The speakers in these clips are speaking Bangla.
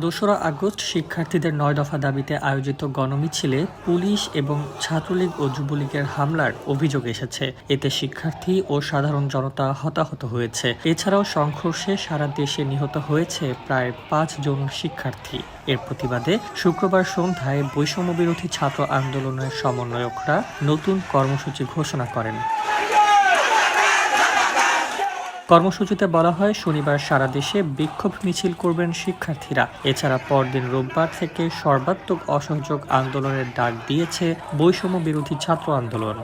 দোসরা আগস্ট শিক্ষার্থীদের নয় দফা দাবিতে আয়োজিত গণমিছিলে পুলিশ এবং ছাত্রলীগ ও যুবলীগের হামলার অভিযোগ এসেছে। এতে শিক্ষার্থী ও সাধারণ জনতা হতাহত হয়েছে। এছাড়াও সংঘর্ষে সারা দেশে নিহত হয়েছে প্রায় পাঁচ জন শিক্ষার্থী। এর প্রতিবাদে শুক্রবার সন্ধ্যায় বৈষম্য বিরোধী ছাত্র আন্দোলনের সমন্বয়করা নতুন কর্মসূচি ঘোষণা করেন। কর্মসূচিতে বলা হয়, শনিবার সারা দেশে বিক্ষোভ মিছিল করবেন শিক্ষার্থীরা। এছাড়া পরদিন রোববার থেকে সর্বাত্মক অসহযোগ আন্দোলনের ডাক দিয়েছে বৈষম্য বিরোধী ছাত্র আন্দোলন।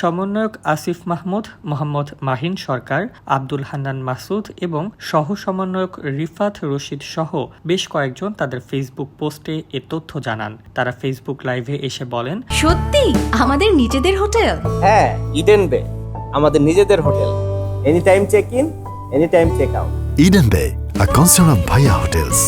সমন্বয়ক আসিফ মাহমুদ মোহাম্মদ মাহিন সরকার আব্দুল হান্নান মাসুদ এবং সহ সমন্বয়ক রিফাত রশিদ সহ বেশ কয়েকজন তাদের ফেসবুক পোস্টে এ তথ্য জানান। তারা ফেসবুক লাইভে এসে বলেন সত্যি? আমাদের নিজেদের হোটেল? হ্যাঁ ইডেন বে আমাদের নিজেদের hotel. Any time check in any time check out Eden Bay, a concern of Bhaya Hotels.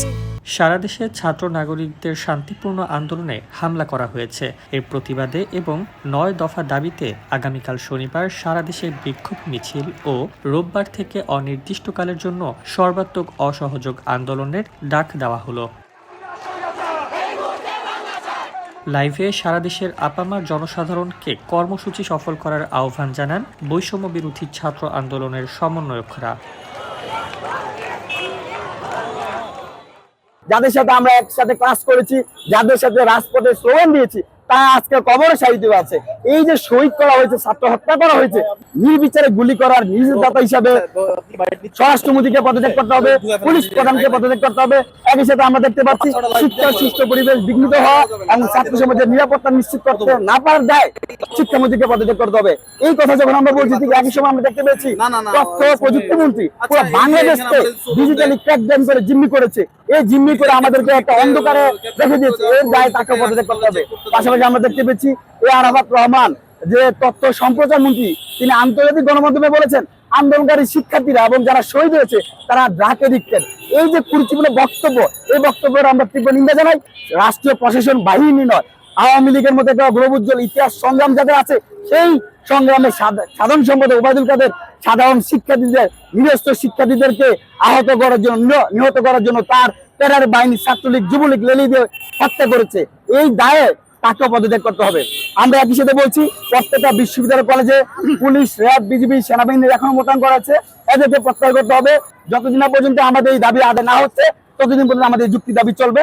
সারা দেশে ছাত্র নাগরিকদের শান্তিপূর্ণ আন্দোলনে হামলা করা হয়েছে। এর প্রতিবাদে এবং নয় দফা দাবিতে আগামীকাল শনিবার সারা দেশে বিক্ষোভ মিছিল ও রোববার থেকে অনির্দিষ্টকালের জন্য সর্বাত্মক অসহযোগ আন্দোলনের ডাক দেওয়া হলো। লাইভে সারা দেশের আপামার জনসাধারণকে কর্মসূচি সফল করার আহ্বান জানান বৈষম্য বিরোধী ছাত্র আন্দোলনের সমন্বয়করা। যাদের সাথে আমরা একসাথে ক্লাস করেছি যাদের সাথে রাজপথে স্লোগান দিয়েছি তা আজকে কবর সাহিত্য আছে। এই যে শহীদ করা হয়েছে ছাত্র হত্যা করা হয়েছে নির্বিচারে গুলি করার নির্দাতা হিসাবে স্বরাষ্ট্রমন্ত্রীকে পদত্যাগ করতে হবে পুলিশ প্রধানকে পদত্যাগ করতে হবে একই সাথে আমরা দেখতে পাচ্ছি শিক্ষা সুস্থ পরিবেশ বিঘ্নিত হওয়া এবং ছাত্র সমাজের নিরাপত্তা নিশ্চিত করতে না পারার দায় শিক্ষামন্ত্রীকে পদত্যাগ করতে হবে। এই কথা যখন আমরা বলছি ঠিক একই সময় আমরা দেখতে পেয়েছি তথ্য প্রযুক্তি মন্ত্রী পুরো বাংলাদেশকে ডিজিটালি ক্র্যাকডাউন করে জিম্মি করেছে। এই জিম্মি করে আমাদেরকে একটা অন্ধকারে রেখে দিয়েছে। এর দায় তাকে পদত্যাগ করতে হবে। পাশাপাশি আমরা দেখতে পেয়েছি এ আরাফাত রহমান যে তথ্য সম্প্রচার মন্ত্রী তিনি আন্তর্জাতিক গণমাধ্যমে বলেছেন আন্দোলনকারী শিক্ষার্থীরা এবং যারা শহীদ হয়েছে, তারা ড্রাগ এডিক্টেড এই যে গুরুত্বপূর্ণ বক্তব্য, এই বক্তব্যের আমরা তীব্র নিন্দা জানাই। রাষ্ট্রীয় প্রশাসন বাহিনী নয়, আওয়ামী লীগের মধ্যে একটা গৌরব ইতিহাস সংগ্রাম যাদের আছে, সেই সংগ্রামে সাধারণ সম্পাদক ওবায়দুল কাদের সাধারণ শিক্ষার্থীদের নিরস্ত শিক্ষার্থীদেরকে আহত করার জন্য নিহত করার জন্য তার টেরার বাহিনী ছাত্রলীগ, যুবলীগ লেলি দিয়ে হত্যা করেছে। এই দায়ে তাকে পদত্যাগ করতে হবে। আমরা একই সাথে বলছি, প্রত্যেকটা বিশ্ববিদ্যালয় কলেজে পুলিশ, র্যাব, বিজিবি সেনাবাহিনীর এখনও মোতায়েন করা আছে। এদেরকে প্রত্যাহার করতে হবে। যতদিন না পর্যন্ত আমাদের এই দাবি আদায় না হচ্ছে, ততদিন পর্যন্ত আমাদের যুক্তি দাবি চলবে।